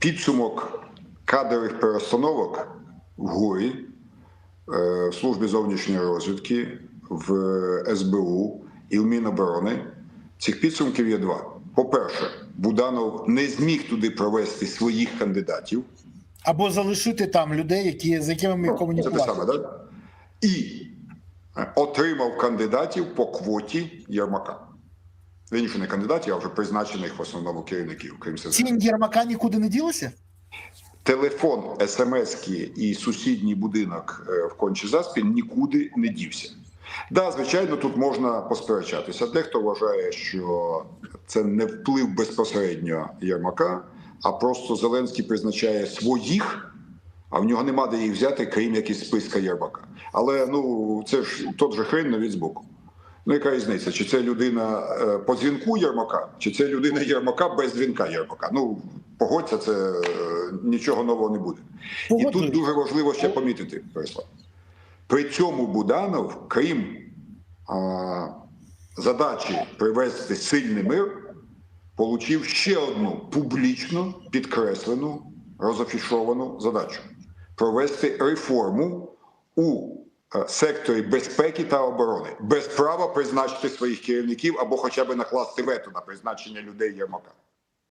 підсумок кадрових перестановок в ГУРі, е, в службі зовнішньої розвідки, в СБУ і в Міноборони. Цих підсумків є два. По-перше, Буданов не зміг туди провести своїх кандидатів. Або залишити там людей, які з якими ми Ну, Це те саме, да? І е, отримав кандидатів по квоті Єрмака. Він не кандидатів, а вже призначених в основному керівників, крім. Ці Єрмака нікуди не ділися? Телефон, смски і сусідній будинок е, в кончі заспі нікуди не дівся. Да, звичайно, тут можна посперечатися. Дехто вважає, що це не вплив безпосередньо Єрмака, а просто Зеленський призначає своїх, а в нього нема де їх взяти, крім як із списка Єрмака. Але ну це ж тот же хрень навіть збоку. Ну, яка різниця? Чи це людина е, по дзвінку Єрмака, чи це людина Єрмака без дзвінка Єрмака? Ну, погодься, це е, нічого нового не буде. І тут дуже важливо ще помітити, Борислав. При цьому Буданов, крім а, задачі привести сильний мир, получив ще одну публічно підкреслену, розафішовану задачу провести реформу у секторі безпеки та оборони без права призначити своїх керівників або хоча б накласти вето на призначення людей Єрмака.